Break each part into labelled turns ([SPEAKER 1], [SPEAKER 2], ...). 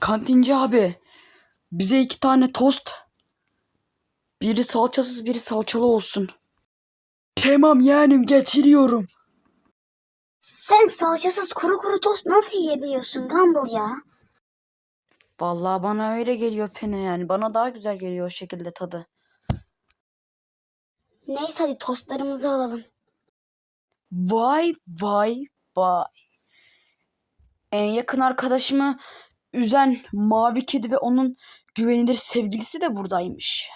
[SPEAKER 1] Kantinci abi. Bize iki tane tost. Biri salçasız biri salçalı olsun. Tamam yeğenim getiriyorum.
[SPEAKER 2] Sen salçasız kuru kuru tost nasıl yiyebiliyorsun Gumball ya?
[SPEAKER 1] Vallahi bana öyle geliyor pene yani. Bana daha güzel geliyor o şekilde tadı.
[SPEAKER 2] Neyse hadi tostlarımızı alalım.
[SPEAKER 1] Vay vay vay. En yakın arkadaşımı üzen mavi kedi ve onun güvenilir sevgilisi de buradaymış.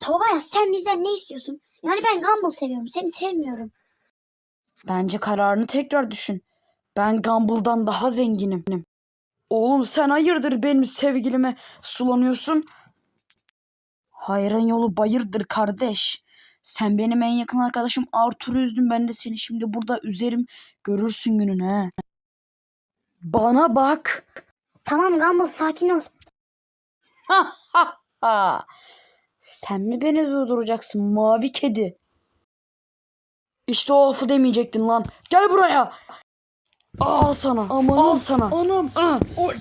[SPEAKER 2] Tobias sen bizden ne istiyorsun? Yani ben Gumball seviyorum. Seni sevmiyorum.
[SPEAKER 1] Bence kararını tekrar düşün. Ben Gumball'dan daha zenginim. Oğlum sen hayırdır benim sevgilime sulanıyorsun? Hayrın yolu bayırdır kardeş. Sen benim en yakın arkadaşım Arthur'u üzdün. Ben de seni şimdi burada üzerim. Görürsün gününü he. Bana bak.
[SPEAKER 2] Tamam Gumball sakin ol.
[SPEAKER 1] Ha ha ha. Sen mi beni durduracaksın mavi kedi? İşte o lafı demeyecektin lan. Gel buraya. Al sana. Al sana.
[SPEAKER 3] Anam. Oy.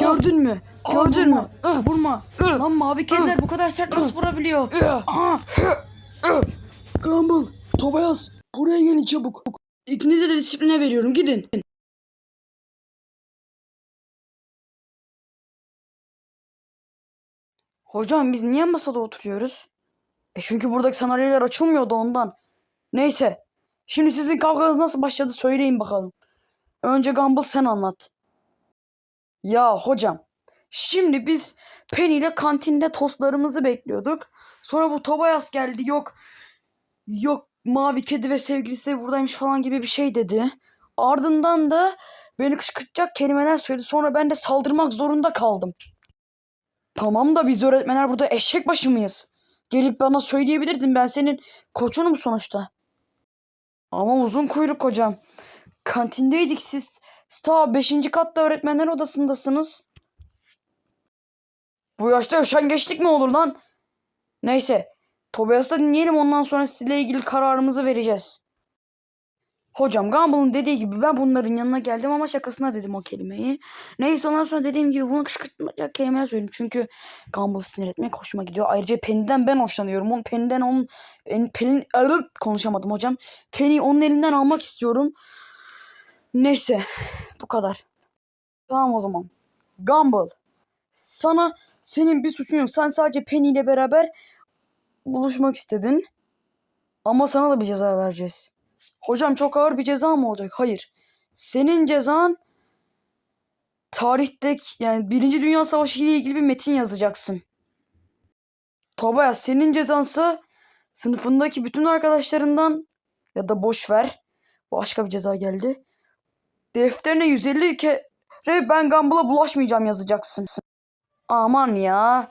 [SPEAKER 1] Gördün mü? Gördün mü?
[SPEAKER 3] Ah, vurma.
[SPEAKER 1] Lan mavi kediler bu kadar sert nasıl vurabiliyor? Aha.
[SPEAKER 3] Gumball. Tobias. Buraya gelin çabuk.
[SPEAKER 1] İkinize de disipline veriyorum. Gidin. Hocam biz niye masada oturuyoruz? E çünkü buradaki sandalyeler açılmıyordu ondan. Neyse. Şimdi sizin kavganız nasıl başladı söyleyin bakalım. Önce Gumball sen anlat. Ya hocam. Şimdi biz Penny ile kantinde tostlarımızı bekliyorduk. Sonra bu Tobias geldi. Yok yok mavi kedi ve sevgilisi de buradaymış falan gibi bir şey dedi. Ardından da beni kışkırtacak kelimeler söyledi. Sonra ben de saldırmak zorunda kaldım. Tamam da biz öğretmenler burada eşek başı mıyız? Gelip bana söyleyebilirdin. Ben senin koçunum sonuçta. Ama uzun kuyruk hocam. Kantindeydik siz. Ta 5. katta öğretmenler odasındasınız. Bu yaşta üşengeçlik mi olur lan? Neyse. Tobias'ı dinleyelim ondan sonra sizinle ilgili kararımızı vereceğiz. Hocam Gumball'ın dediği gibi ben bunların yanına geldim ama şakasına dedim o kelimeyi. Neyse ondan sonra dediğim gibi bunu kışkırtmayacak kelimeler söyledim. Çünkü Gumball'ı sinir etmek hoşuma gidiyor. Ayrıca Penny'den ben hoşlanıyorum. Onun Penny'den onun Pen, Penny, Arı- konuşamadım hocam. Penny'i onun elinden almak istiyorum. Neyse bu kadar. Tamam o zaman. Gumball sana senin bir suçun yok. Sen sadece Penny ile beraber buluşmak istedin. Ama sana da bir ceza vereceğiz. Hocam çok ağır bir ceza mı olacak? Hayır. Senin cezan tarihteki yani Birinci Dünya Savaşı ile ilgili bir metin yazacaksın. Tobias senin cezansa sınıfındaki bütün arkadaşlarından ya da boş ver. Başka bir ceza geldi. Defterine 150 kere ben Gumball'a bulaşmayacağım yazacaksın. Aman ya.